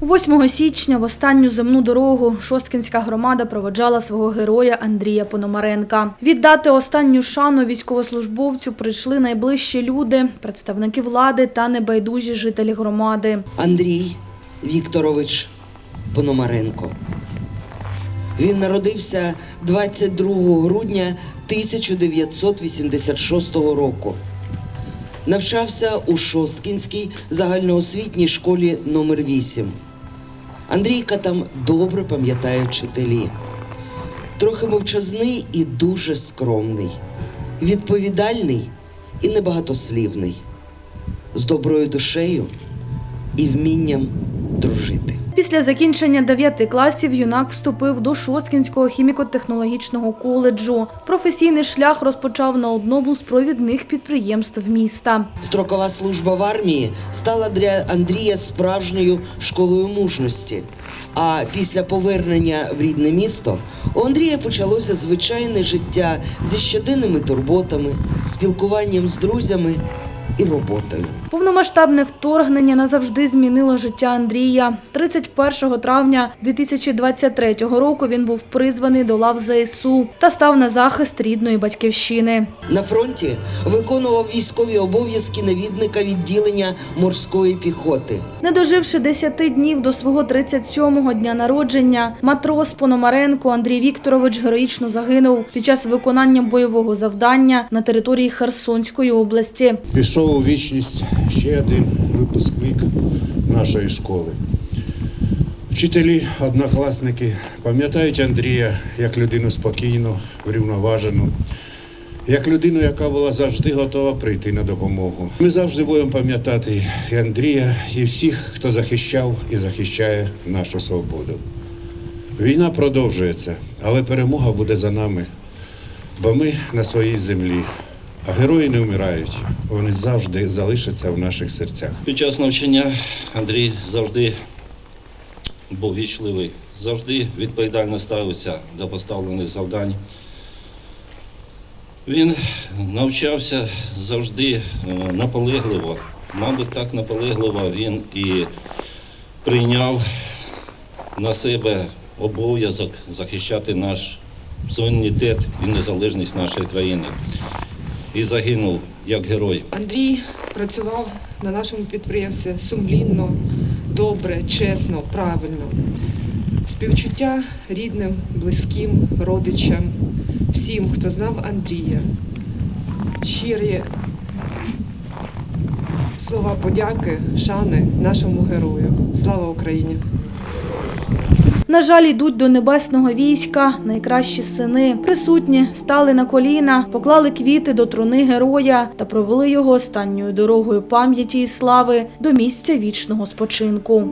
8 січня в останню земну дорогу Шосткінська громада проводжала свого героя Андрія Пономаренка. Віддати останню шану військовослужбовцю прийшли найближчі люди, представники влади та небайдужі жителі громади. Андрій Вікторович Пономаренко. Він народився 22 грудня 1986 року. Навчався у Шосткінській загальноосвітній школі номер 8 Андрійка там добре пам'ятає вчителі. Трохи мовчазний і дуже скромний, відповідальний і небагатослівний, з доброю душею і вмінням дружити. Після закінчення 9 класів юнак вступив до Шосткінського хіміко-технологічного коледжу. Професійний шлях розпочав на одному з провідних підприємств міста. Строкова служба в армії стала для Андрія справжньою школою мужності. А після повернення в рідне місто у Андрія почалося звичайне життя зі щоденними турботами, спілкуванням з друзями і роботою. Повномасштабне вторгнення назавжди змінило життя Андрія. 31 травня 2023 року він був призваний до лав ЗСУ та став на захист рідної батьківщини. На фронті виконував військові обов'язки навідника відділення морської піхоти. Не доживши 10 днів до свого 37-го дня народження, матрос Пономаренко Андрій Вікторович героїчно загинув під час виконання бойового завдання на території Херсонської області. Пішов у вічність ще один випускник нашої школи. Вчителі, однокласники пам'ятають Андрія як людину спокійну, врівноважену, як людину, яка була завжди готова прийти на допомогу. Ми завжди будемо пам'ятати і Андрія, і всіх, хто захищав і захищає нашу свободу. Війна продовжується, але перемога буде за нами, бо ми на своїй землі. А герої не вмирають, вони завжди залишаться в наших серцях. Під час навчання Андрій завжди був вічливий, завжди відповідально ставився до поставлених завдань. Він навчався завжди е, наполегливо. Мабуть, так наполегливо він і прийняв на себе обов'язок захищати наш суверенітет і незалежність нашої країни. І загинув як герой. Андрій працював на нашому підприємстві сумлінно, добре, чесно, правильно. Співчуття рідним, близьким, родичам, всім, хто знав Андрія. Щирі слова подяки, шани нашому герою. Слава Україні! На жаль, йдуть до небесного війська найкращі сини. Присутні стали на коліна, поклали квіти до труни героя та провели його останньою дорогою пам'яті і слави до місця вічного спочинку.